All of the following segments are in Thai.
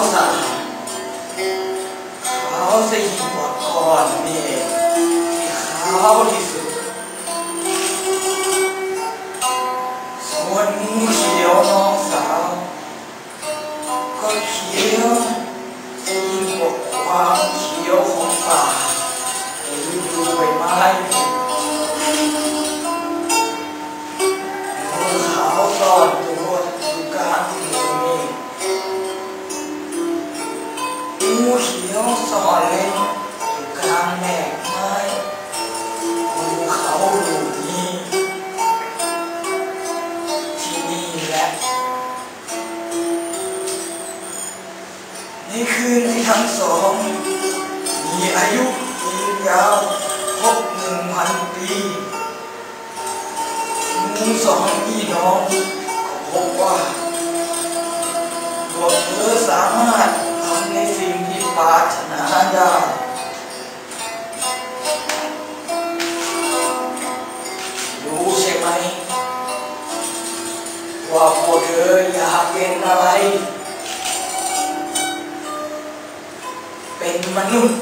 าสาวเขาสีกว่าก่อนนี่เขาที่ แล้ว ในคืนที่ทั้งสอง มีอายุยืนยาวพบหนึ่งพันปีมูสองพี่น้อง wapunyahakin lain pengen menung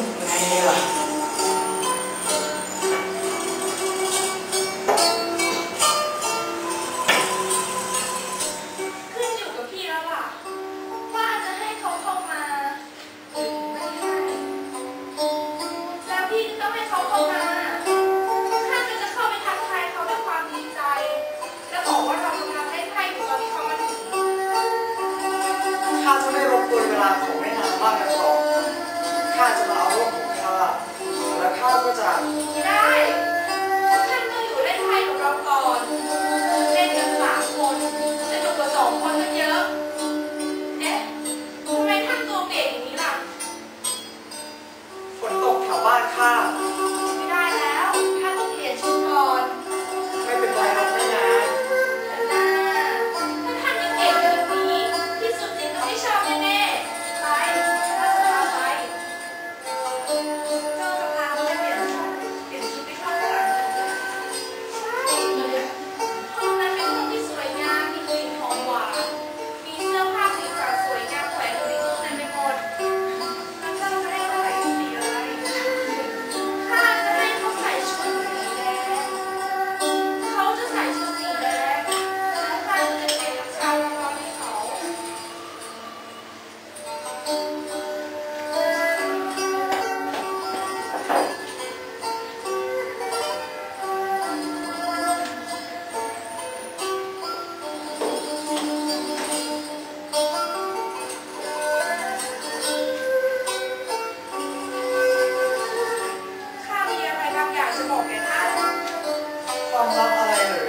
ความลับอะไรหรื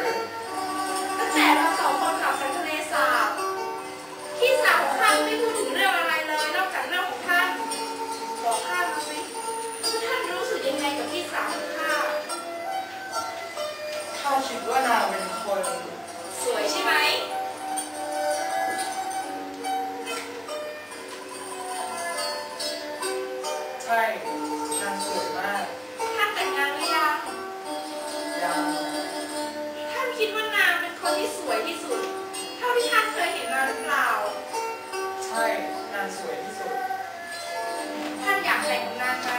ตั้งแต่เราสองคนขับกันทะเลสาบพี่สาวของข้าไม่พูดถึงเรื่องอะไรเลย นอกจากเรื่องของท่าน บอกข้ามาสิว่ท่านรู้สึกยังไงกับพี่สาวของข้าข้าคิดว่านางเป็นคน สวยใช่ไหม สวยที่สุด เท่าที่ท่านเคยเห็นมาหรือเปล่า ใช่นางสวยที่สุด ท่านอยากแต่งงานไหม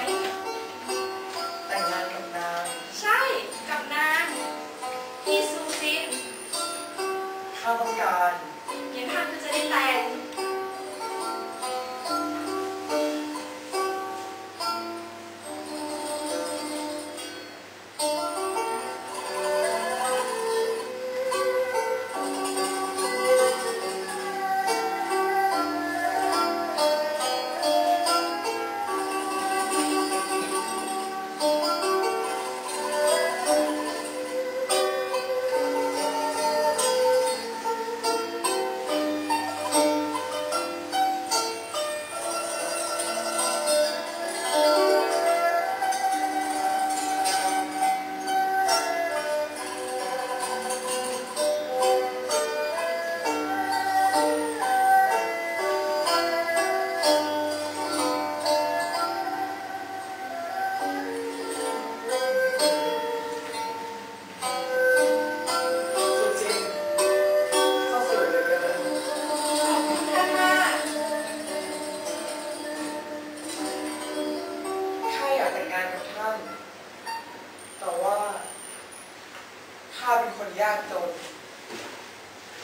าเป็นคนยากจน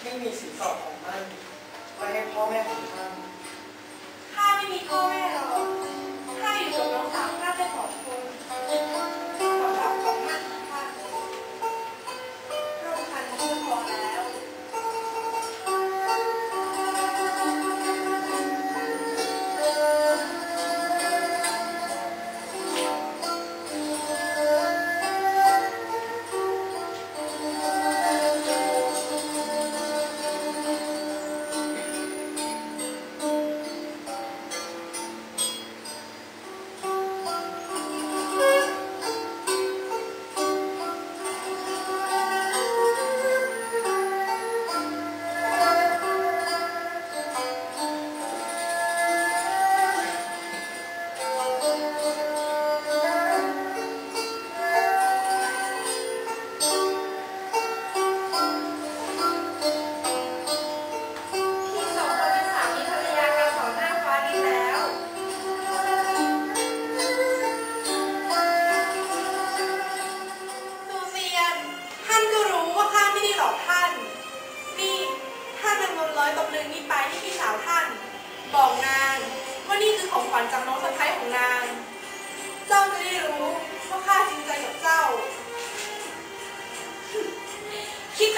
ไม่มีสินสอดของมั่นไว้ให้พ่อแม่ของท่านข้าไม่มีพ่อแม่หรอกข้าอยู่กับน้องสาวข้าจะขอบคุณ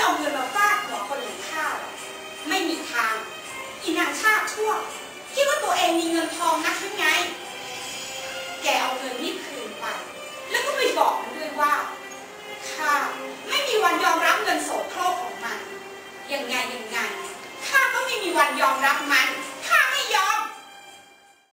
down in the fire.